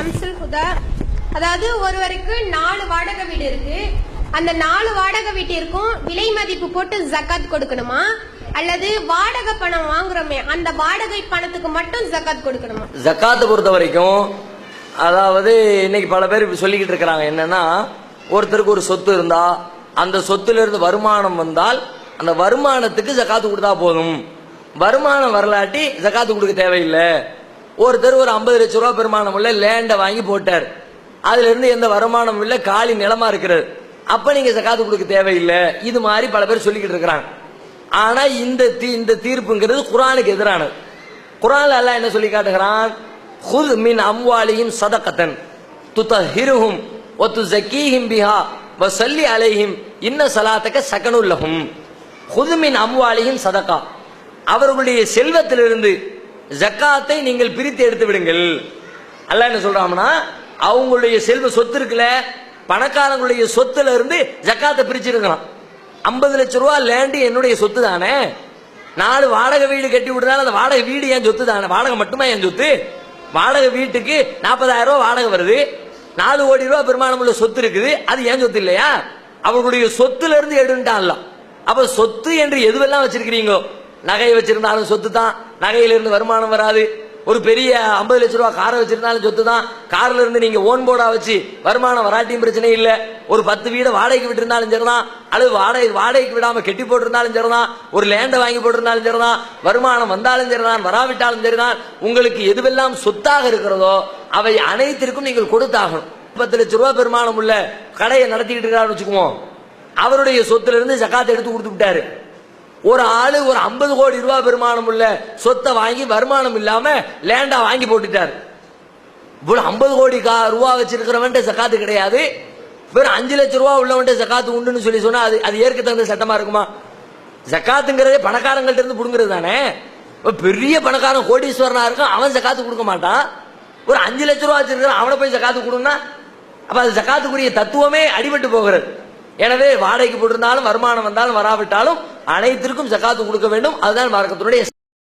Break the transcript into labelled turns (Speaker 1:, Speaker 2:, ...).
Speaker 1: ஷம்சுல் ஹுதா. அதாவது ஒருவருக்கு நாலு வாடகை வீடு இருக்கு. அந்த நாலு வாடகை வீட்டிற்கும் விலை மதிப்பு போட்டு ஜக்காத் கொடுக்கணுமா? அல்லது வாடகை பணம் வாங்குறோமே அந்த வாடகை பணத்துக்கு மட்டும் ஜக்காத் கொடுக்கணுமா?
Speaker 2: ஜக்காத்தை பொறுத்த வரைக்கும் அதாவது இன்னைக்கு பல பேர் இப்படி சொல்லிக்கிட்டு இருக்கிறாங்க. என்னன்னா ஒருத்தருக்கு ஒரு சொத்து இருந்தா அந்த சொத்துல இருந்து வருமானம் வந்தால் அந்த வருமானத்துக்கு ஜக்காத்து கொடுத்தா போதும். வருமானம் வரலாட்டி ஜக்காத்து கொடுக்க தேவையில்லை. ஒருத்தர் ஒரு ஐம்பது லட்ச ரூபா பெருமானம் உள்ள லேண்டை வாங்கி போட்டார். அதுல இருந்து எந்த வருமானம் இல்ல காலி நிலமா இருக்கிறது. அப்ப நீங்க சக்காத்து கொடுக்க தேவையில்லை. இது மாதிரி பல பேர் சொல்லிக்கிட்டு இருக்கிறாங்க. ஆனா இந்த தீ- இந்த தீர்ப்புங்கிறது குரானுக்கு எதிரானது. குரான் அல்லா என்ன சொல்லி காட்டுகிறான்? ஹுத் மின் அம்வாலியும் சதகத்தன் துதஹிருஹும் ஒத்து ஜக்கீஹிம் பிஹா வ ஸல்லி அலைஹிம் இன்ன சலாத்தக்க சகனுல் லஹும். ஹுத் மின் அம்வாலிஹிம் சதகா. அவர்களுடைய செல்வத்திலிருந்து ஜக்காத்தை நீங்கள் பிரித்து எடுத்து விடுங்கள். அல்ல என்ன சொல்றாங்கன்னா அவங்களுடைய செல்வ சொத்து இருக்குல்ல பணக்காரங்களுடைய சொத்துல இருந்து ஜக்காத்தை பிரிச்சிருக்கலாம் ஐம்பது லட்ச ரூபா லேண்டு என்னுடைய சொத்து தானே? நாலு வாடகை வீடு கட்டி விடுறாங்க அந்த வாடகை வீடு என் சொத்து தானே? வாடகை மட்டுமா என் சொத்து? வாடகை வீட்டுக்கு நாற்பதாயிரம் ரூபா வாடகை வருது. நாலு கோடி ரூபா பெருமானம் உள்ள சொத்து இருக்குது. அது என் சொத்து இல்லையா? அவர்களுடைய சொத்துல இருந்து எடுன்ட்டான்ல அப்ப சொத்து என்று எதுவெல்லாம் வச்சிருக்கிறீங்களோ நகை வச்சிருந்தாலும் சொத்து தான் நகையிலிருந்து வருமானம் வராது. ஒரு பெரிய ஐம்பது லட்ச ரூபா காரை வச்சிருந்தாலும் சொத்து தான் கார்ல இருந்து நீங்க ஓன் போர்டா வச்சு வருமானம் வராட்டியும் பிரச்சனை இல்ல. ஒரு பத்து வீடு வாடகைக்கு விட்டிருந்தாலும் சரிதான். அல்லது வாடகை வாடகைக்கு விடாம கெட்டி போட்டிருந்தாலும் சரிதான். ஒரு லேண்டை வாங்கி போட்டிருந்தாலும் சரிதான். வருமானம் வந்தாலும் சரிதான். வராவிட்டாலும் சரிதான். உங்களுக்கு எதுவெல்லாம் சொத்தாக இருக்கிறதோ அவை அனைத்திற்கும் நீங்கள் கொடுத்தாகணும். பத்து லட்ச ரூபா பெருமானம் உள்ள கடையை நடத்திக்கிட்டு இருக்காருன்னு வச்சுக்குவோம். அவருடைய சொத்துல இருந்து ஜக்காத்தை எடுத்து கொடுத்து விட்டாரு. ஒரு ஆளு ஒரு ஐம்பது கோடி ரூபாய் பெருமானம் உள்ள சொத்தை வாங்கி வருமானம் இல்லாம லேண்டா வாங்கி போட்டுட்டார். இவ்வளவு ஐம்பது கோடி ரூபா வச்சிருக்கிறவன்ட்ட சக்காத்து கிடையாது. வெறும் அஞ்சு லட்ச ரூபா உள்ளவன்ட்ட சக்காத்து உண்டுன்னு சொல்லி சொன்னா அது அது ஏற்க தகுந்த சட்டமா இருக்குமா? ஜக்காத்துங்கிறதே பணக்காரங்கள்ட்ட இருந்து புடுங்கிறது தானே? பெரிய பணக்காரன் கோடீஸ்வரனா இருக்கும் அவன் ஜக்காத்து கொடுக்க மாட்டான். ஒரு அஞ்சு லட்ச ரூபா வச்சிருக்கிறான் அவனை போய் ஜக்காத்து கொடுன்னா அப்ப அது ஜக்காத்துக்குரிய தத்துவமே அடிபட்டு போகிறது. எனவே வாடகைக்கு போட்டிருந்தாலும் வருமானம் வந்தாலும் வராவிட்டாலும் அனைத்திற்கும் ஜக்காத்து கொடுக்க வேண்டும். அதுதான் மார்க்கத்தினுடைய